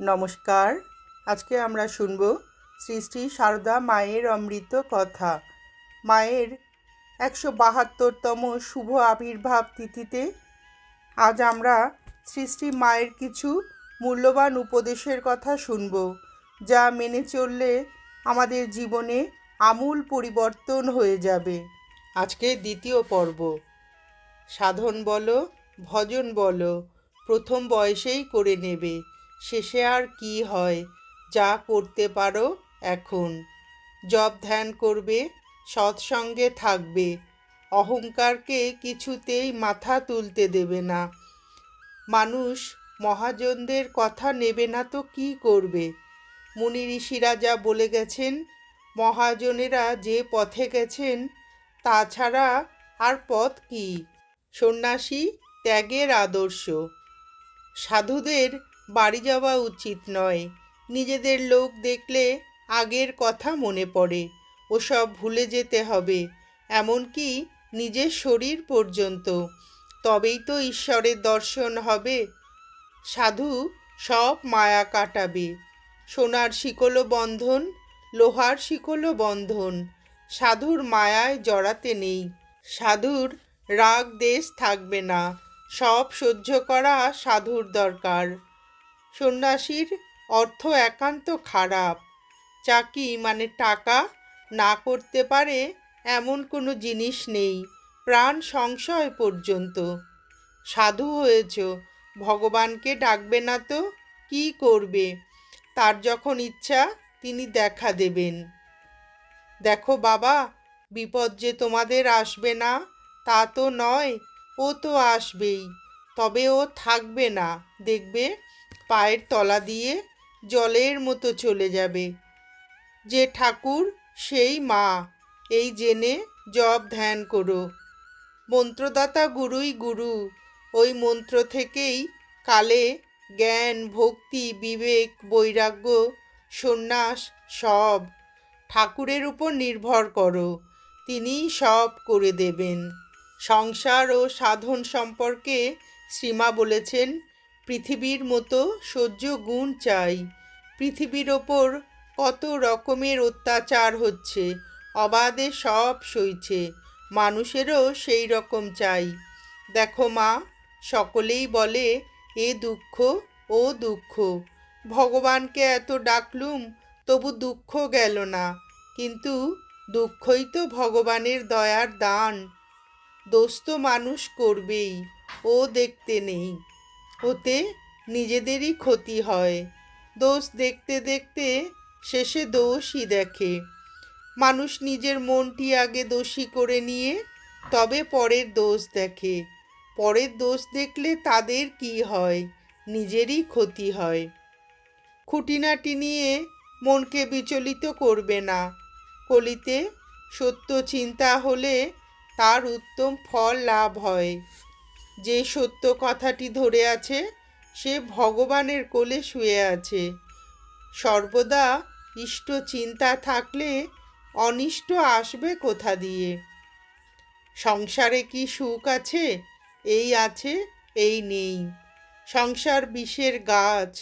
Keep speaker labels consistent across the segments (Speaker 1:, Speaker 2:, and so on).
Speaker 1: নমস্কার। আজকে আমরা শুনব শ্রী শ্রী সারদা মায়ের অমৃত কথা। মায়ের একশো বাহাত্তরতম শুভ আবির্ভাব তিথিতে আজ আমরা শ্রী শ্রী মায়ের কিছু মূল্যবান উপদেশের কথা শুনব, যা মেনে চললে আমাদের জীবনে আমূল পরিবর্তন হয়ে যাবে। আজকে দ্বিতীয় পর্ব। সাধন বলো, ভজন বলো, প্রথম বয়সেই করে নেবে। শেষে আর কি হয়? যা করতে পারো এখন। জব ধ্যান করবে, সৎসঙ্গে থাকবে। অহংকারকে কিছুতেই মাথা তুলতে দেবে না। মানুষ মহাজনদের কথা নেবে না তো কি করবে? মুনি ঋষিরা যা বলে গেছেন, মহাজনেরা যে পথে গেছেন তাছাড়া আর পথ কি? সন্ন্যাসী ত্যাগের আদর্শ। সাধুদের বাড়ি যাওয়া উচিত নয়। নিজেদের লোক দেখলে আগের কথা মনে পড়ে। ওসব ভুলে যেতে হবে। এমনকি নিজের শরীর পর্যন্ত। তবেই তো ঈশ্বরের দর্শন হবে। সাধু সব মায়া কাটাবে। সোনার শিকলো বন্ধন, লোহার শিকলো বন্ধন। সাধুর মায়ায় জড়াতে নেই। সাধুর রাগ দেশ থাকবে না। সব সহ্য করা সাধুর দরকার। সন্ন্যাসীর অর্থ একান্ত খারাপ। চাকি মানে টাকা, না করতে পারে এমন কোনো জিনিস নেই, প্রাণ সংশয় পর্যন্ত। সাধু হয়েছ, ভগবানকে ডাকবে না তো, কি করবে? তার যখন ইচ্ছা, তিনি দেখা দেবেন। দেখো বাবা, বিপদ যে তোমাদের আসবে না, তা তো নয়, ও তো আসবেই, তবে ও থাকবে না, দেখবে পায়ের তলা দিয়ে জলের মতো চলে যাবে। যে ঠাকুর, সেই মা। এই জেনে জব ধ্যান করো। মন্ত্রদাতা গুরুই গুরু। ওই মন্ত্র থেকেই কালে জ্ঞান, ভক্তি, বিবেক, বৈরাগ্য, সন্ন্যাস সব ঠাকুরের উপর নির্ভর করো। তিনিই সব করে দেবেন। সংসার ও সাধন সম্পর্কে শ্রীমা বলেছেন পৃথিবীর মতো সহ্য গুণ চাই। পৃথিবীর ওপর কত রকমের অত্যাচার হচ্ছে, অবাধে সব সইছে, মানুষেরও সেই রকম চাই। দেখো মা, সকলেই বলে, এ দুঃখ, ও দুঃখ। ভগবানকে এত ডাকলুম, তবু দুঃখ গেল না। কিন্তু দুঃখই তো ভগবানের দয়ার দান। দোষ তো মানুষ করবেই, ও দেখতে নেই। ওতে নিজেদেরই ক্ষতি হয়। দোষ দেখতে দেখতে শেষে দোষই দেখে। মানুষ নিজের মনটি আগে দোষী করে নিয়ে তবে পরের দোষ দেখে। পরের দোষ দেখলে তাদের কি হয়? নিজেরই ক্ষতি হয়। খুঁটিনাটি নিয়ে মনকে বিচলিত করবে না। কলিতে সত্য চিন্তা হলে তার উত্তম ফল লাভ হয়। যে সত্য কথাটি ধরে আছে, সে ভগবানের কোলে শুয়ে আছে। সর্বদা ইষ্ট চিন্তা থাকলে অনিষ্ট আসবে কোথা দিয়ে? সংসারে কি সুখ আছে? এই আছে, এই নেই। সংসার বিষের গাছ,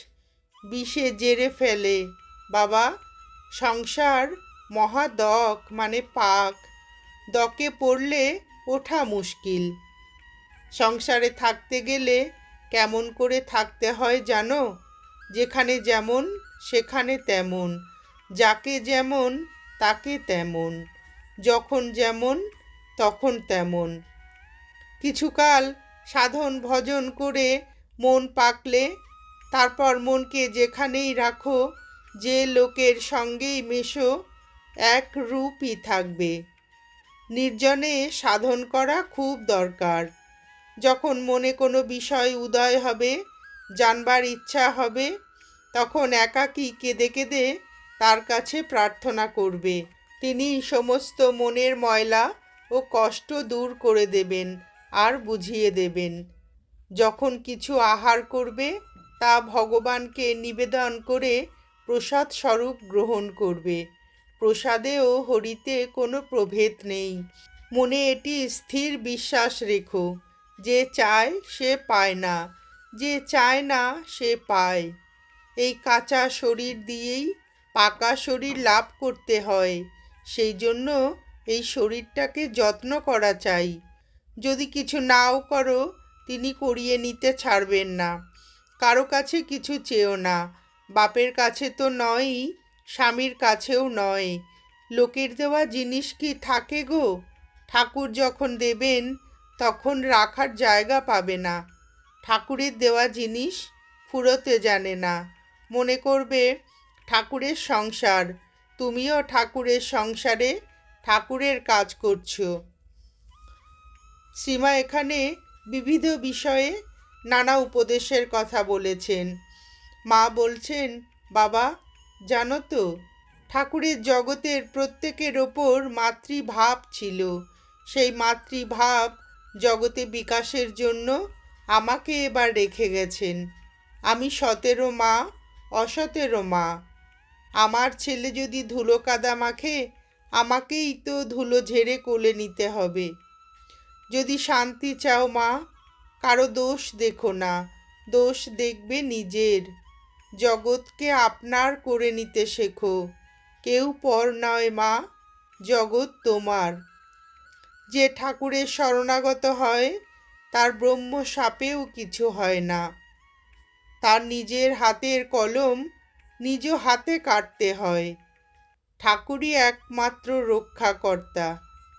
Speaker 1: বিষে জেরে ফেলে। বাবা, সংসার মহাদক মানে পাক। দকে পড়লে ওঠা মুশকিল। সংসারে থাকতে গেলে কেমন করে থাকতে হয় জানো? যেখানে যেমন, সেখানে তেমন। যাকে যেমন, তাকে তেমন। যখন যেমন, তখন তেমন। কিছুকাল সাধন ভজন করে মন পাকলে, তারপর মনকে যেখানেই রাখো, যে লোকের সঙ্গেই মেশো, এক রূপই থাকবে। নির্জনে সাধন করা খুব দরকার। যখন মনে কোনো বিষয় উদয় হবে, জানবার ইচ্ছা হবে, তখন একাকী কেঁদে কেঁদে তার কাছে প্রার্থনা করবে। তিনি সমস্ত মনের ময়লা ও কষ্ট দূর করে দেবেন আর বুঝিয়ে দেবেন। যখন কিছু আহার করবে, তা ভগবানকে নিবেদন করে প্রসাদ স্বরূপ গ্রহণ করবে। প্রসাদে ও হরিতে কোনো প্রভেদ নেই। মনে এটি স্থির বিশ্বাস রেখো। যে চায় সে পায় না, যে চায় না সে পায়। এই কাঁচা শরীর দিয়েই পাকা শরীর লাভ করতে হয়, সেই জন্য এই শরীরটাকে যত্ন করা চাই। যদি কিছু নাও করো, তিনি করিয়ে নিতে ছাড়বেন না। কারও কাছে কিছু চেয়েও না, বাপের কাছে তো নয়ই, স্বামীর কাছেও নয়। লোকের দেওয়া জিনিস কি থাকে গো? ঠাকুর যখন দেবেন তখন রাখার জায়গা পাবে না। ঠাকুরের দেওয়া জিনিস ফুরোতে জানে না। মনে করবে, ঠাকুরের সংসার, তুমিও ঠাকুরের সংসারে ঠাকুরের কাজ করছ। সীমা এখানে বিবিধ বিষয়ে নানা উপদেশের কথা বলেছেন। মা বলছেন, বাবা, জানো তো, ঠাকুরের জগতের প্রত্যেকের ওপর মাতৃভাব ছিল। সেই মাতৃভাব জগতে বিকাশের জন্য আমাকে এবার রেখে গেছেন। আমি সতেরো মা, অসতেরো মা। আমার ছেলে যদি ধুলো কাদা মাখে, আমাকেই তো ধুলো ঝেড়ে কোলে নিতে হবে। যদি শান্তি চাও মা, কারও দোষ দেখো না, দোষ দেখবে নিজের। জগৎকে আপনার করে নিতে শেখো। কেউ পর নয় মা, জগৎ তোমার। যে ঠাকুরের শরণাগত হয়, তার ব্রহ্ম সাপেও কিছু হয় না। তার নিজের হাতের কলম নিজ হাতে কাটতে হয়। ঠাকুরই একমাত্র রক্ষাকর্তা।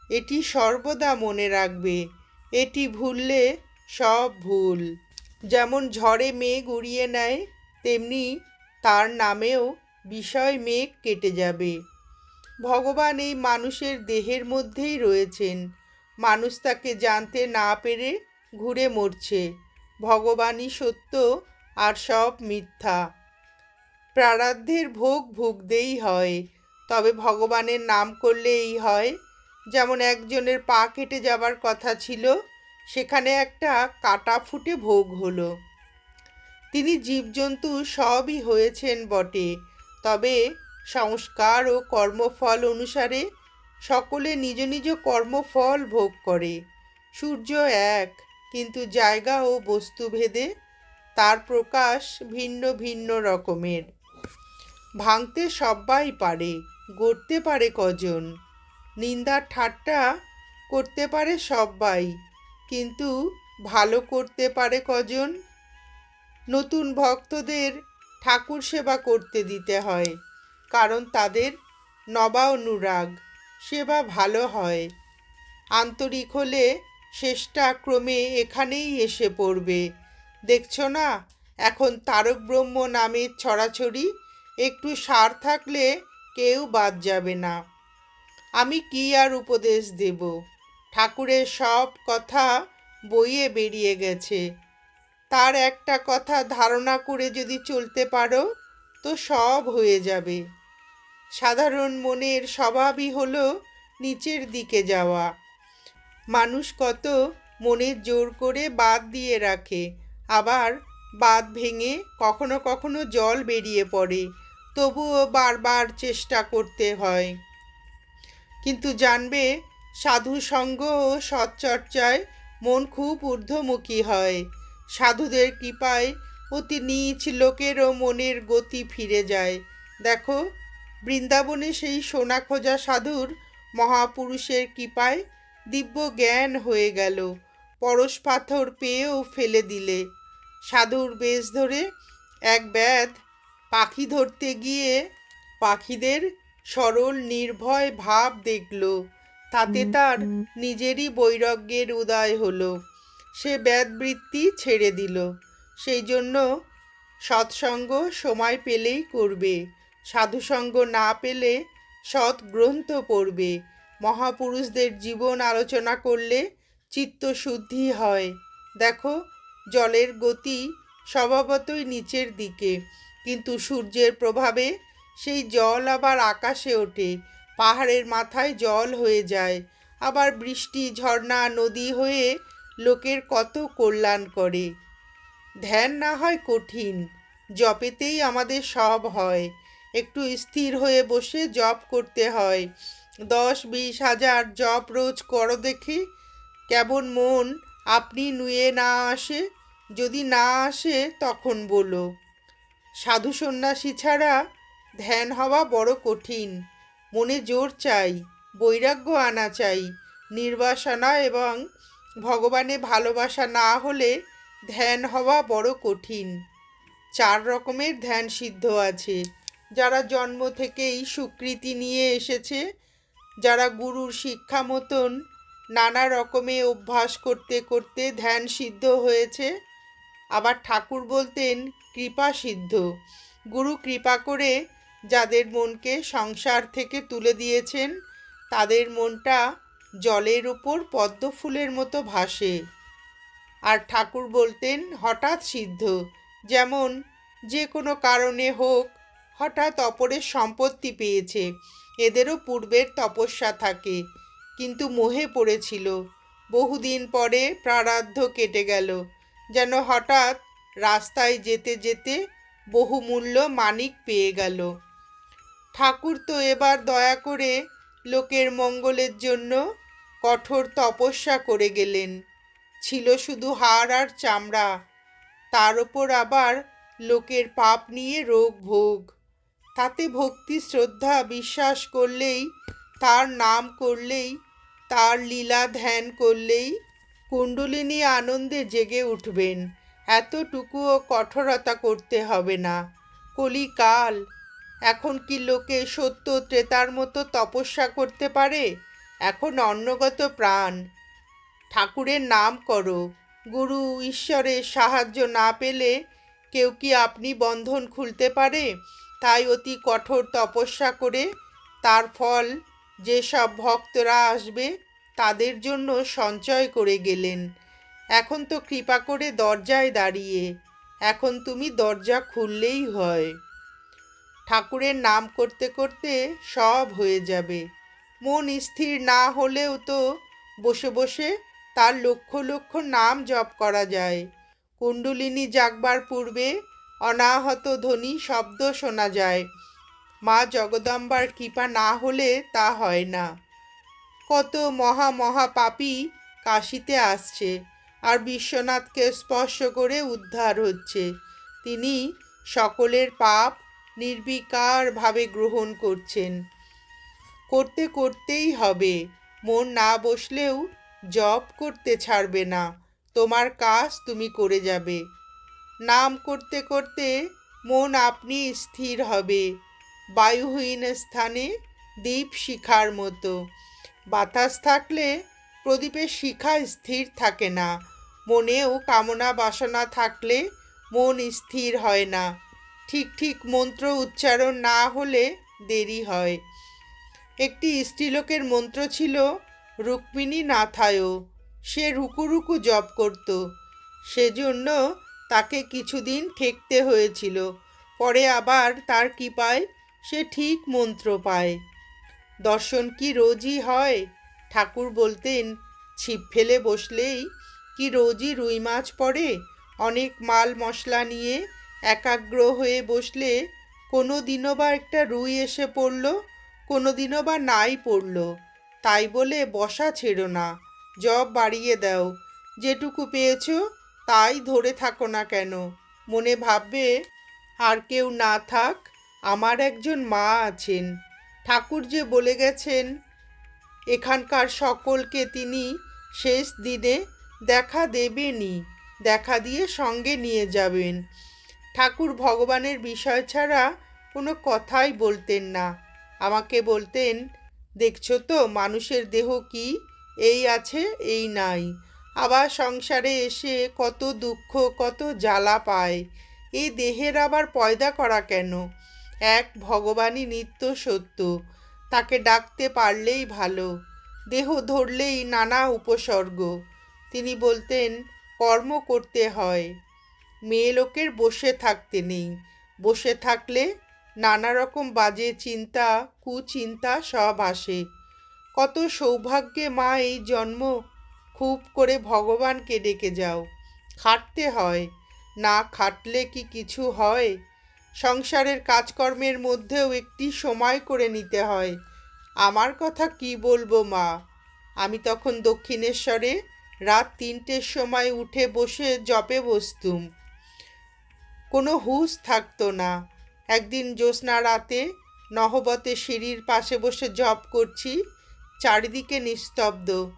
Speaker 1: এটি সর্বদা মনে রাখবে, এটি ভুললে সব ভুল। যেমন ঝড়ে মেঘ উড়িয়ে নেয়, তেমনি তার নামেও বিষয় মেঘ কেটে যাবে। ভগবান এই মানুষের দেহের মধ্যেই রয়েছেন। মানুষ তাকে জানতে না পেরে ঘুরে মরছে। ভগবানই সত্য আর সব মিথ্যা। প্রারাধ্যের ভোগ ভুগতেই হয়, তবে ভগবানের নাম করলে এই হয়। যেমন একজনের পা কেটে যাবার কথা ছিল, সেখানে একটা কাটা ফুটে ভোগ হলো। তিনি জীবজন্তু সবই হয়েছেন বটে, তবে সংস্কার ও কর্মফল অনুসারে সকলে নিজ নিজ কর্মফল ভোগ করে। সূর্য এক, কিন্তু জায়গা ও বস্তুভেদে তার প্রকাশ ভিন্ন ভিন্ন রকমের। ভাঙতে সবাই পারে, গড়তে পারে কজন। নিন্দার ঠাট্টা করতে পারে সবাই কিন্তু ভালো করতে পারে কজন? নতুন ভক্তদের ঠাকুর সেবা করতে দিতে হয়। কারণ তাদের নবা অনুরাগ সেবা ভালো হয়। আন্তরিক হলে শেষটা ক্রমে এখানেই এসে পড়বে। দেখছ না, এখন তারক ব্রহ্ম নামের ছড়াছড়ি, একটু সার থাকলে কেউ বাদ যাবে না। আমি কি আর উপদেশ দেব? ঠাকুরের সব কথা বইয়ে বেরিয়ে গেছে। তার একটা কথা ধারণা করে যদি চলতে পারো তো সব হয়ে যাবে। সাধারণ মনের স্বভাবই হলো নিচের দিকে যাওয়া। মানুষ কত মনের জোর করে বাদ দিয়ে রাখে, আবার বাদ ভেঙে কখনো কখনো জল বেরিয়ে পড়ে, তবুও বারবার চেষ্টা করতে হয়। কিন্তু জানবে, সাধু সঙ্গ ও সৎচর্চায় মন খুব ঊর্ধ্বমুখী হয়। সাধুদের কৃপায় অতি নিচ লোকেরও মনের গতি ফিরে যায়। দেখো, বৃন্দাবনে সেই সোনা খোঁজা সাধুর মহাপুরুষের কৃপায় দিব্য জ্ঞান হয়ে গেল। পরশ পাথর পেয়েও ফেলে দিলে। সাধুর বেশ ধরে এক ব্যাধ পাখি ধরতে গিয়ে পাখিদের সরল নির্ভয় ভাব দেখল। তাতে তার নিজেরই বৈরাগ্যের উদয় হলো। সে ব্যাধবৃত্তি ছেড়ে দিল। সেই জন্য সৎসঙ্গ সময় পেলেই করবে, সাধুসঙ্গ না পেলে সৎ গ্রন্থ পড়বে। মহাপুরুষদের জীবন আলোচনা করলে চিত্ত শুদ্ধি হয়। দেখো, জলের গতি স্বভাবতই নিচের দিকে, কিন্তু সূর্যের প্রভাবে সেই জল আবার আকাশে ওঠে, পাহাড়ের মাথায় জল হয়ে যায়। আবার বৃষ্টি, ঝর্ণা, নদী হয়ে লোকের কত কল্যাণ করে। ধ্যান না হয় কঠিন, জপেতেই আমাদের সব হয়। একটু স্থির হয়ে বসে জপ করতে হয়। দশ বিশ হাজার জপ রোজ করো দেখি, কেমন মন আপনি নুয়ে না আসে, যদি না আসে তখন বলো। সাধু সন্ন্যাসী ছাড়া ধ্যান হওয়া বড় কঠিন, মনে জোর চাই, বৈরাগ্য আনা চাই, নির্বাসনা এবং ভগবানে ভালোবাসা না হলে ধ্যান হওয়া বড় কঠিন। চার রকমের ধ্যান সিদ্ধ আছে। যারা জন্ম থেকেই স্বীকৃতি নিয়ে এসেছে, যারা গুরুর শিক্ষা মতন নানা রকমে অভ্যাস করতে করতে ধ্যান সিদ্ধ হয়েছে, আবার ঠাকুর বলতেন, কৃপা সিদ্ধ। গুরু কৃপা করে যাদের মনকে সংসার থেকে তুলে দিয়েছেন, তাদের মনটা জলের উপর পদ্ম ফুলের মতো ভাসে। আর ঠাকুর বলতেন, হঠাৎ সিদ্ধ। যেমন যে কোনো কারণে হোক, হঠাৎ অপরের সম্পত্তি পেয়েছে। এদেরও পূর্বের তপস্যা থাকে। কিন্তু মোহে পড়েছিল। বহুদিন পরে প্রারাধ্য কেটে গেল। যেন হঠাৎ রাস্তায় যেতে যেতে বহুমূল্য মানিক পেয়ে গেল। ঠাকুর তো এবার দয়া করে লোকের মঙ্গলের জন্য কঠোর তপস্যা করে গেলেন। ছিল শুধু হাড় আর চামড়া, তার ওপর আবার লোকের পাপ নিয়ে রোগ ভোগ। তাতে ভক্তি, শ্রদ্ধা, বিশ্বাস করলেই, তার নাম করলেই, তার লীলা ধ্যান করলেই কুণ্ডলিনী আনন্দে জেগে উঠবেন। এতটুকুও কঠোরতা করতে হবে না। কলিকাল, এখন কি লোকে সত্য ত্রেতার মতো তপস্যা করতে পারে? এখন অন্নগত প্রাণ। ঠাকুরের নাম করো। গুরু, ঈশ্বরের সাহায্য না পেলে কেউ কি আপনি বন্ধন খুলতে পারে? তাই অতি কঠোর তপস্যা করে তার ফল যেসব ভক্তরা আসবে তাদের জন্য সঞ্চয় করে গেলেন। এখন তো কৃপা করে দরজায় দাঁড়িয়ে, এখন তুমি দরজা খুললেই হয়। ঠাকুরের নাম করতে করতে সব হয়ে যাবে। মন স্থির না হলেও তো বসে বসে তার লক্ষ লক্ষ নাম জপ করা যায়। কুণ্ডলিনী জাগবার পূর্বে অনাহত ধ্বনি শব্দ শোনা যায়। মা জগদম্বার কৃপা না হলে তা হয় না। কত মহা মহা পাপী কাশিতে আসছে আর বিশ্বনাথকে স্পর্শ করে উদ্ধার হচ্ছে। তিনি সকলের পাপ নির্বিকারভাবে গ্রহণ করছেন। করতে করতেই হবে। মন না বসলেও জব করতে ছাড়বে না, তোমার কাজ তুমি করে যাবে। নাম করতে করতে মন আপনি স্থির হবে। বায়ুহীন স্থানে দ্বীপ শিখার মতো। বাতাস থাকলে প্রদীপের শিখা স্থির থাকে না। মনেও কামনা বাসনা থাকলে মন স্থির হয় না। ঠিক ঠিক মন্ত্র উচ্চারণ না হলে দেরি হয়। একটি স্ত্রীলোকের মন্ত্র ছিল রুক্মিণী নাথায়ও সে রুকু রুকু জপ করত। সেজন্য তাকে কিছুদিন ঠেকতে হয়েছিল। পরে আবার তার কৃপায় সে ঠিক মন্ত্র পায়। দর্শন কি রোজই হয়? ঠাকুর বলতেন। ছিপ ফেলে বসলেই কি রোজই রুই মাছ পড়ে? অনেক মাল মশলা নিয়ে একাগ্র হয়ে বসলে কোনো দিনও বা একটা রুই এসে পড়ল কোনো দিনও বা নাই পড়ল। তাই বলে বসা ছেড়ো না, জব বাড়িয়ে দাও। যেটুকু পেয়েছ তাই ধরে থাকো না কেন। মনে ভাববে, আর কেউ না থাক, আমার একজন মা আছেন। ঠাকুর যে বলে গেছেন, এখানকার সকলকে তিনি শেষ দিনে দেখা দেবেনই, দেখা দিয়ে সঙ্গে নিয়ে যাবেন। ঠাকুর ভগবানের বিষয় ছাড়া কোনো কথাই বলতেন না। আমাকে বলতেন দেখছ তো, মানুষের দেহ কি? এই আছে, এই নাই। আবার সংসারে এসে কত দুঃখ, কত জ্বালা পায়। এই দেহের আবার পয়দা করা কেন? এক ভগবানই নিত্য সত্য। তাকে ডাকতে পারলেই ভালো। দেহ ধরলেই নানা উপসর্গ। তিনি বলতেন, কর্ম করতে হয়। মেয়ে লোকের বসে থাকতে নেই। বসে থাকলে নানা রকম বাজে চিন্তা, কুচিন্তা সব আসে। কত সৌভাগ্যে মা এই জন্ম, খুব করে ভগবানকে ডেকে যাও। খাটতে হয়, না খাটলে কি কিছু হয়? সংসারের কাজকর্মের মধ্যেও একটি সময় করে নিতে হয়। আমার কথা কি বলব মা? আমি তখন দক্ষিণেশ্বরে রাত তিনটের সময় উঠে বসে জপে বসতুম। কোনো হুঁশ থাকতো না। একদিন জ্যোৎস্না রাতে নহবতে সিঁড়ির পাশে বসে জপ করছি, চারিদিকে নিস্তব্ধ।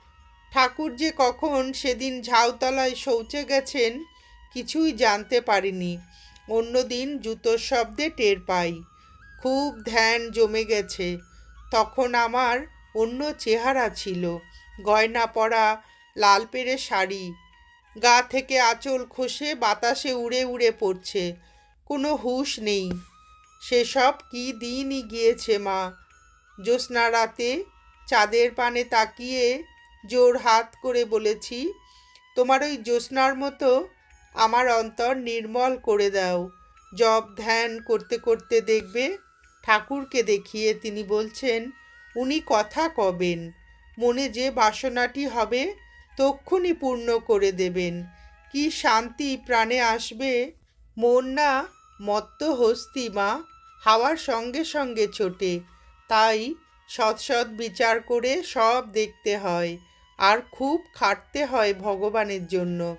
Speaker 1: ঠাকুর যে কখন সেদিন ঝাউতলায় শৌচে গেছেন, কিছুই জানতে পারিনি। অন্যদিন জুতোর শব্দে টের পাই। খুব ধ্যান জমে গেছে। তখন আমার অন্য চেহারা ছিল। গয়না পরা, লাল পেরে শাড়ি। গা থেকে আঁচল খসে বাতাসে উড়ে উড়ে পড়ছে। কোনো হুঁশ নেই। সেসব কি দিনই গিয়েছে মা? জ্যোৎস্না রাতে চাঁদের পানে তাকিয়ে জোর হাত করে বলেছি, তোমার ওই জ্যোৎস্নার মতো আমার অন্তর নির্মল করে দাও। জব ধ্যান করতে করতে দেখবে ঠাকুরকে দেখিয়ে তিনি বলছেন, উনি কথা কবেন? মনে যে বাসনাটি হবে তক্ষুনি পূর্ণ করে দেবেন। কি শান্তি প্রাণে আসবে, মন না মত্ত হস্তি মা হাওয়ার সঙ্গে সঙ্গে ছোটে। তাই সৎ সৎ বিচার করে সব দেখতে হয়, আর খুব খাটতে হয় ভগবানের জন্য।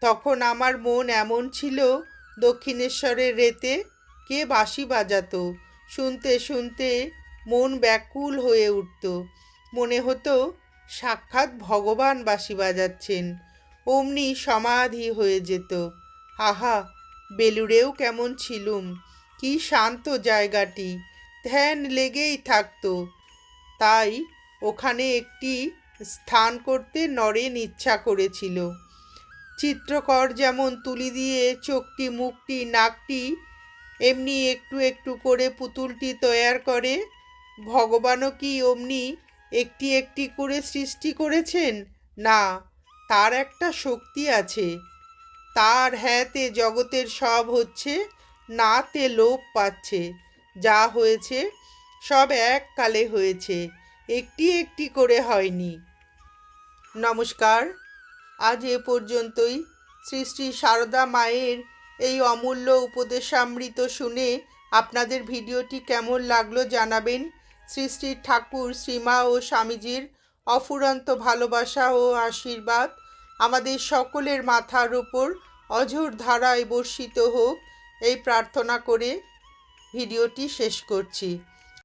Speaker 1: তখন আমার মন এমন ছিল, দক্ষিণেশ্বরের রেতে কে বাঁশি বাজাতো। শুনতে শুনতে মন ব্যাকুল হয়ে উঠত। মনে হতো, সাক্ষাৎ ভগবান বাঁশি বাজাচ্ছেন। অমনি সমাধি হয়ে যেত। আহা বেলুড়েও কেমন ছিলুম। কি শান্ত জায়গাটি। ধ্যান লেগেই থাকতো। তাই ওখানে একটি স্থান করতে নরেন ইচ্ছা করেছিল। চিত্রকর যেমন তুলি দিয়ে চোখটি, মুখটি, নাকটি এমনি একটু একটু করে পুতুলটি তৈয়ার করে, ভগবানও কি অমনি একটি একটি করে সৃষ্টি করেছেন? না, তার একটা শক্তি আছে। তার হ্যাঁতে জগতের সব হচ্ছে, নাতে লোপ পাচ্ছে। যা হয়েছে, সব এককালে হয়েছে। একটি একটি করে হয়নি। নমস্কার। আজ এ পর্যন্তই। শ্রী শ্রী সারদা মায়ের এই অমূল্য উপদেশামৃত শুনে আপনাদের ভিডিওটি কেমন লাগল জানাবেন। শ্রী শ্রী ঠাকুর, শ্রীমা ও স্বামীজির অফুরন্ত ভালোবাসা ও আশীর্বাদ আমাদের সকলের মাথার উপর অঝোর ধারায় বর্ষিত হোক এই প্রার্থনা করে ভিডিওটি শেষ করছি।